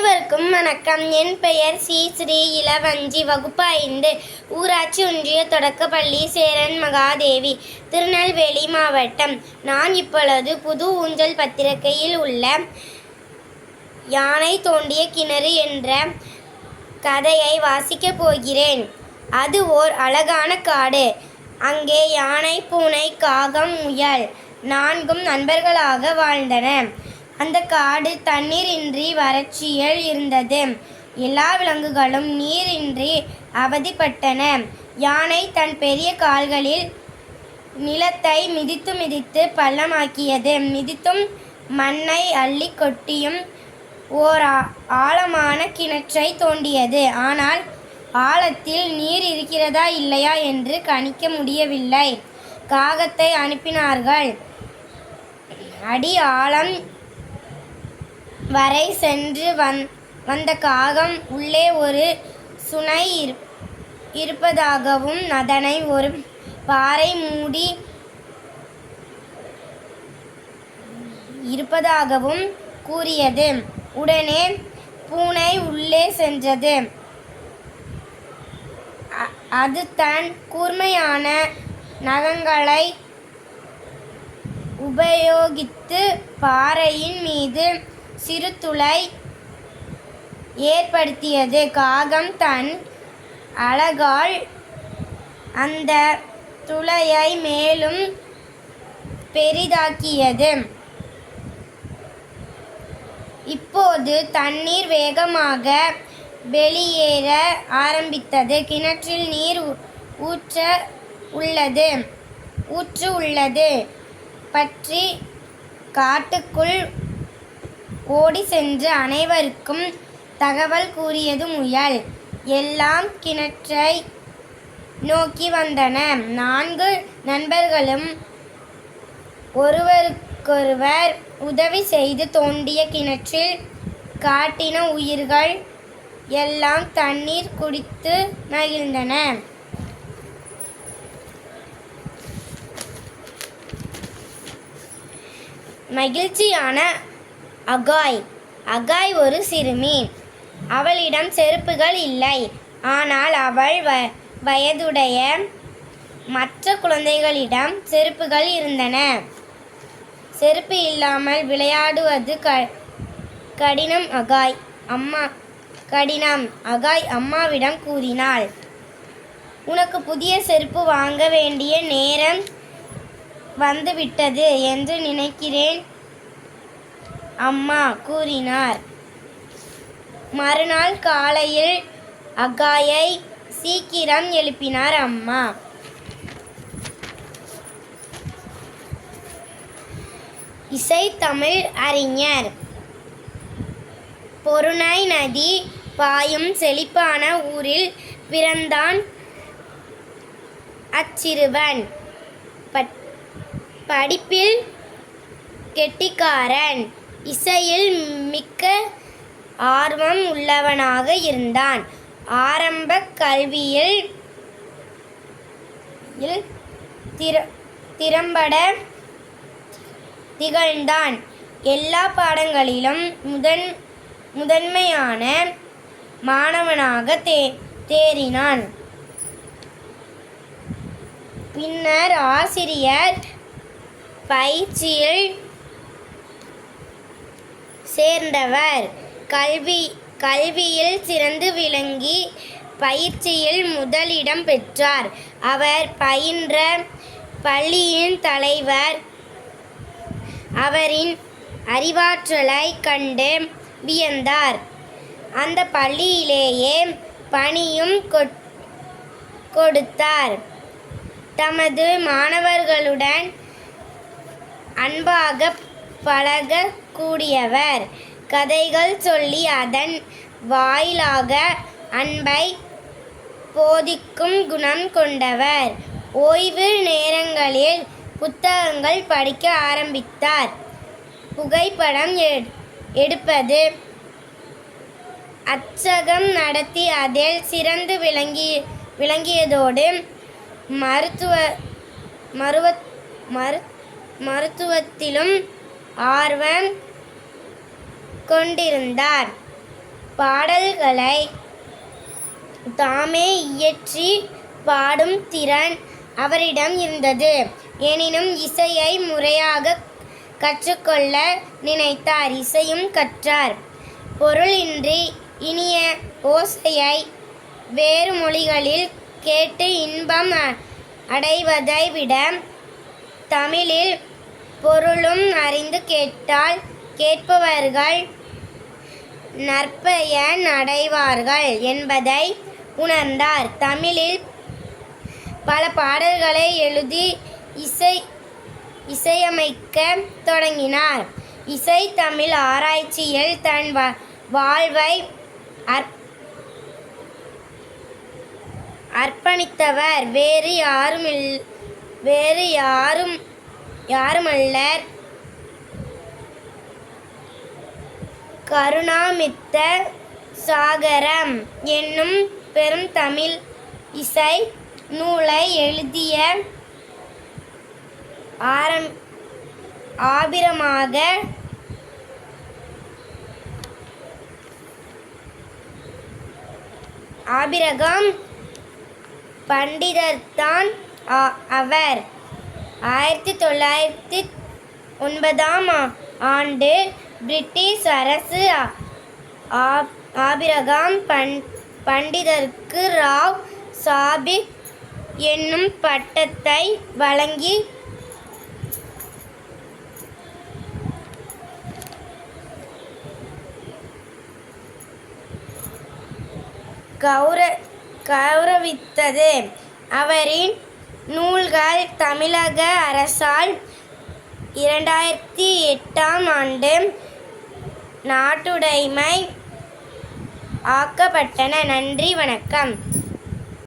அனைவருக்கும் வணக்கம். என் பெயர் சி. ஸ்ரீ இளவஞ்சி வகுப்பு ஐந்து ஊராட்சி ஒன்றிய தொடக்கப்பள்ளி சேரன் மகாதேவி திருநெல்வேலி மாவட்டம். நான் இப்பொழுது புது ஊஞ்சல் பத்திரிகையில் உள்ள யானை தோண்டிய கிணறு என்ற கதையை வாசிக்கப் போகிறேன். அது ஓர் அழகான காடு. அங்கே யானை பூனை காகம் முயல் நான்கும் நண்பர்களாக வாழ்ந்தன. அந்த காடு தண்ணீரின்றி வறட்சியில் இருந்தது. எல்லா விலங்குகளும் நீரின்றி அவதிப்பட்டன. யானை தன் பெரிய கால்களில் நிலத்தை மிதித்து மிதித்து பள்ளமாக்கியது. மிதித்தும் மண்ணை அள்ளி கொட்டியும் ஓர் ஆ- ஆழமான கிணற்றை தோண்டியது. ஆனால் ஆழத்தில் நீர் இருக்கிறதா இல்லையா என்று கணிக்க முடியவில்லை. காகத்தை அனுப்பினார்கள். அடி ஆழம் வரை சென்று வந் வந்த காகம் உள்ளே ஒரு சுனை இருப்பதாகவும் அதனை ஒரு பாறை மூடி இருப்பதாகவும் கூறியது. உடனே பூனை உள்ளே சென்றது. அது தன் கூர்மையான நகங்களை உபயோகித்து பாறையின் மீது சிறு துளை ஏற்படுத்தியது. காகம் தன் அழகால் அந்த துளையை மேலும் பெரிதாக்கியது. இப்போது தண்ணீர் வேகமாக வெளியேற ஆரம்பித்தது. கிணற்றில் நீர் ஊற்ற உள்ளது. ஊற்று உள்ளது. பற்றி காட்டுக்குள் ஓடி சென்று அனைவருக்கும் தகவல் கூறியது முயல் எல்லாம் கிணற்றை நோக்கி வந்தன. நான்கு நண்பர்களும் ஒருவருக்கொருவர் உதவி செய்து தோண்டிய கிணற்றில் காட்டின உயிர்கள் எல்லாம் தண்ணீர் குடித்து மகிழ்ந்தன. மகிழ்ச்சியான அகாய். அகாய் ஒரு சிறுமி அவளிடம் செருப்புகள் இல்லை. ஆனால் அவள் வ வயதுடைய மற்ற குழந்தைகளிடம் செருப்புகள் இருந்தன. செருப்பு இல்லாமல் விளையாடுவது க கடினம் அகாய். அம்மா கடினம் அகாய் அம்மாவிடம் கூறினாள். உனக்கு புதிய செருப்பு வாங்க வேண்டிய நேரம் வந்துவிட்டது என்று நினைக்கிறேன். அம்மா கூறினார். மறுநாள் காலையில் அகாயை சீக்கிரம் எழுப்பினார் அம்மா. இசைத்தமிழ் அறிஞர். பொருணை நதி பாயும் செழிப்பான ஊரில் பிறந்தான் அச்சிறுவன். பட்- படிப்பில் கெட்டிக்காரன். இசையில் மிக்க ஆர்வம் உள்ளவனாக இருந்தான். ஆரம்ப கல்வியில் திற- திறம்பட திகழ்ந்தான். எல்லா பாடங்களிலும் முதன் முதன்மையான மாணவனாக தே தேறினான். பின்னர் ஆசிரியர் பயிற்சியில் சேர்ந்தவர். கல்வி கல்வியில் சிறந்து விளங்கி பயிற்சியில் முதலிடம் பெற்றார். அவர் பயின்ற பள்ளியின் தலைவர். அவரின் அறிவாற்றலை கண்டு வியந்தார். அந்த பள்ளியிலேயே பணியும் கொட்- கொடுத்தார். தமது மாணவர்களுடன் அன்பாக பழகக்கூடியவர். கதைகள் சொல்லி அதன் வாயிலாக அன்பை போதிக்கும் குணம் கொண்டவர். ஓய்வு நேரங்களில் புத்தகங்கள் படிக்க ஆரம்பித்தார். புகைப்படம் எடுப்பது. அச்சகம் நடத்தி அதில் சிறந்து விளங்கி விளங்கியதோடு மருத்துவ மருவ மரு மருத்துவத்திலும் ஆர்வம் கொண்டிருந்தார். பாடல்களை தாமே இயற்றி பாடும் திறன் அவரிடம் இருந்தது. எனினும் இசையை முறையாக கற்றுக்கொள்ள நினைத்தார். இசையும் கற்றார். பொருளின்றி இனிய ஓசையை வேறு மொழிகளில் கேட்டு இன்பம் அடைவதை விட தமிழில் பொருளும் அறிந்து கேட்டால் கேட்பவர்கள் நற்பயன் அடைவார்கள் என்பதை உணர்ந்தார். தமிழில் பல பாடல்களை எழுதி இசை இசையமைக்க தொடங்கினார். இசை தமிழ் ஆராய்ச்சியில் தன் வா- வாழ்வை அர்ப்பணித்தவர். வேறு யாரும் இல்- வேறு யாரும் யாருமல்லர்? கருணாமித்த சாகரம் என்னும் பெரும் தமிழ் இசை நூலை எழுதிய ஆரம் ஆபிரமாக ஆபிரகம் பண்டிதர்தான் அவர். ஆயிரத்தி தொள்ளாயிரத்தி ஒன்பதாம் ஆண்டு பிரிட்டிஷ் அரசு ஆபிரகாம் பண் பண்டிதருக்கு ராவ் சாபிக் என்னும் பட்டத்தை வழங்கி கௌர கௌரவித்தது. அவரின் நூல்கள் தமிழக அரசால் இரண்டாயிரத்தி எட்டாம் ஆண்டு நாட்டுடைமை ஆக்கப்பட்டன. நன்றி வணக்கம்.